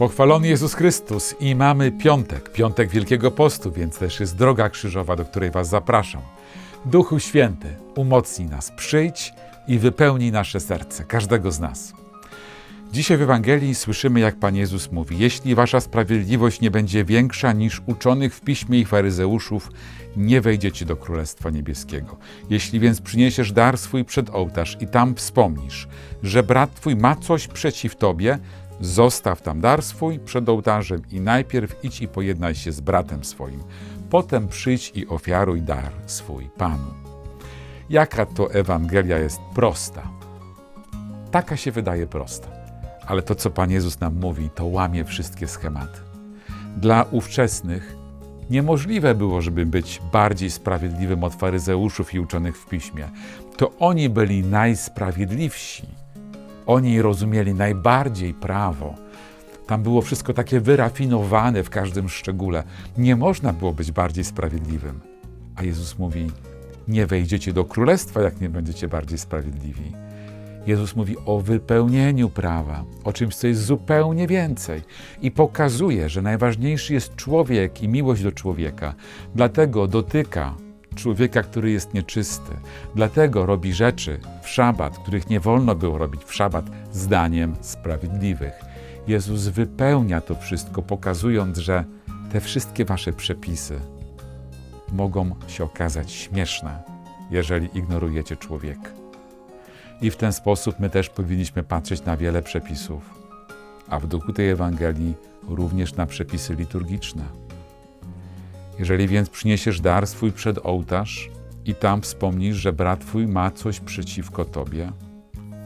Pochwalony Jezus Chrystus i mamy piątek, piątek Wielkiego Postu, więc też jest droga krzyżowa, do której Was zapraszam. Duchu Święty, umocnij nas, przyjdź i wypełnij nasze serce, każdego z nas. Dzisiaj w Ewangelii słyszymy, jak Pan Jezus mówi: Jeśli wasza sprawiedliwość nie będzie większa niż uczonych w piśmie i faryzeuszów, nie wejdziecie do Królestwa Niebieskiego. Jeśli więc przyniesiesz dar swój przed ołtarz i tam wspomnisz, że brat twój ma coś przeciw tobie, zostaw tam dar swój przed ołtarzem i najpierw idź i pojednaj się z bratem swoim. Potem przyjdź i ofiaruj dar swój Panu. Jaka to Ewangelia jest prosta. Taka się wydaje prosta ale to, co Pan Jezus nam mówi, to łamie wszystkie schematy. Dla ówczesnych niemożliwe było, żeby być bardziej sprawiedliwym od faryzeuszów i uczonych w piśmie. To oni byli najsprawiedliwsi. Oni rozumieli najbardziej prawo. Tam było wszystko takie wyrafinowane w każdym szczególe. Nie można było być bardziej sprawiedliwym. A Jezus mówi: Nie wejdziecie do królestwa, jak nie będziecie bardziej sprawiedliwi. Jezus mówi o wypełnieniu prawa, o czymś, co jest zupełnie więcej i pokazuje, że najważniejszy jest człowiek i miłość do człowieka. Dlatego dotyka człowieka, który jest nieczysty. Dlatego robi rzeczy w szabat, których nie wolno było robić w szabat, zdaniem sprawiedliwych. Jezus wypełnia to wszystko, pokazując, że te wszystkie wasze przepisy mogą się okazać śmieszne, jeżeli ignorujecie człowieka. I w ten sposób my też powinniśmy patrzeć na wiele przepisów, a w duchu tej Ewangelii również na przepisy liturgiczne. Jeżeli więc przyniesiesz dar swój przed ołtarz i tam wspomnisz, że brat twój ma coś przeciwko tobie,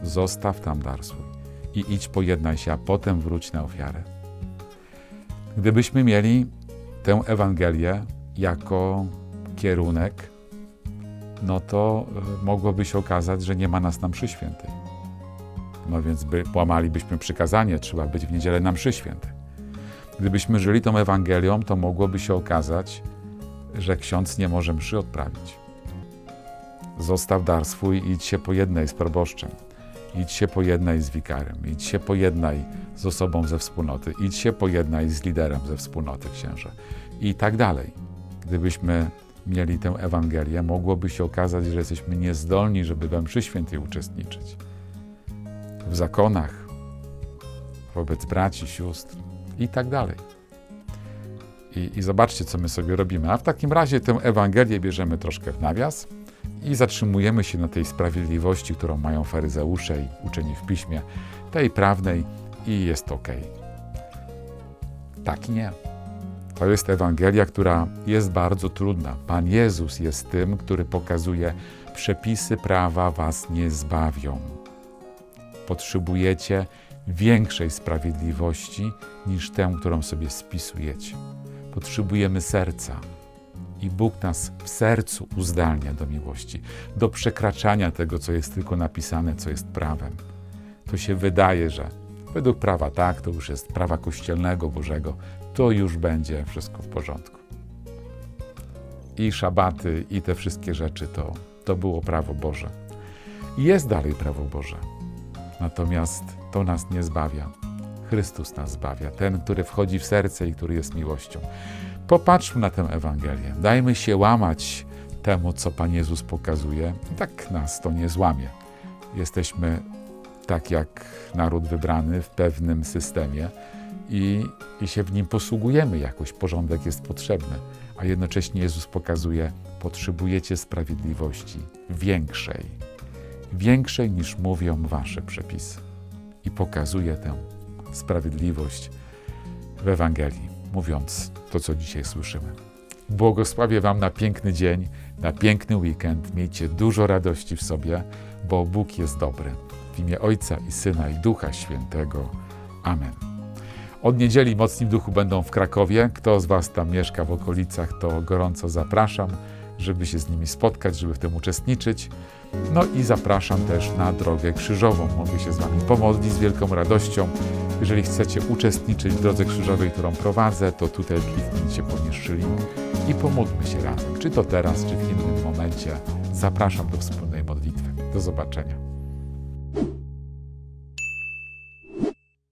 zostaw tam dar swój i idź pojednaj się, a potem wróć na ofiarę. Gdybyśmy mieli tę Ewangelię jako kierunek, no to y, mogłoby się okazać, że nie ma nas na mszy świętej. No więc by, łamalibyśmy przykazanie, trzeba być w niedzielę na mszy świętej. Gdybyśmy żyli tą Ewangelią, to mogłoby się okazać, że ksiądz nie może mszy odprawić. Zostaw dar swój i idź się pojednaj z proboszczem. Idź się pojednaj z wikarem. Idź się pojednaj z osobą ze wspólnoty. Idź się pojednaj z liderem ze wspólnoty księże. I tak dalej. Gdybyśmy mieli tę Ewangelię, mogłoby się okazać, że jesteśmy niezdolni, żeby we mszy świętej uczestniczyć. W zakonach, wobec braci, sióstr i tak dalej. I, I zobaczcie, co my sobie robimy. A w takim razie tę Ewangelię bierzemy troszkę w nawias i zatrzymujemy się na tej sprawiedliwości, którą mają faryzeusze i uczeni w piśmie, tej prawnej i jest ok. Tak nie. To jest Ewangelia, która jest bardzo trudna. Pan Jezus jest tym, który pokazuje, przepisy prawa was nie zbawią. Potrzebujecie większej sprawiedliwości niż tę, którą sobie spisujecie. Potrzebujemy serca. I Bóg nas w sercu uzdalnia do miłości, do przekraczania tego, co jest tylko napisane, co jest prawem. To się wydaje, że według prawa tak, to już jest prawa kościelnego Bożego, to już będzie wszystko w porządku. I szabaty, i te wszystkie rzeczy to, to było prawo Boże. I jest dalej prawo Boże. Natomiast to nas nie zbawia. Chrystus nas zbawia, ten, który wchodzi w serce i który jest miłością. Popatrzmy na tę Ewangelię. Dajmy się łamać temu, co Pan Jezus pokazuje. I tak nas to nie złamie. Jesteśmy tak jak naród wybrany w pewnym systemie i, i się w nim posługujemy jakoś. Porządek jest potrzebny, a jednocześnie Jezus pokazuje, potrzebujecie sprawiedliwości większej, większej niż mówią wasze przepisy. I pokazuje tę sprawiedliwość w Ewangelii, mówiąc to, co dzisiaj słyszymy. Błogosławię Wam na piękny dzień, na piękny weekend. Miejcie dużo radości w sobie, bo Bóg jest dobry. W imię Ojca i Syna i Ducha Świętego. Amen. Od niedzieli Mocni w Duchu będą w Krakowie. Kto z Was tam mieszka w okolicach, to gorąco zapraszam, żeby się z nimi spotkać, żeby w tym uczestniczyć. No i zapraszam też na drogę krzyżową. Mogę się z Wami pomodlić z wielką radością. Jeżeli chcecie uczestniczyć w drodze krzyżowej, którą prowadzę, to tutaj kliknijcie poniższy link i pomódlmy się razem. Czy to teraz, czy w innym momencie. Zapraszam do wspólnej modlitwy. Do zobaczenia.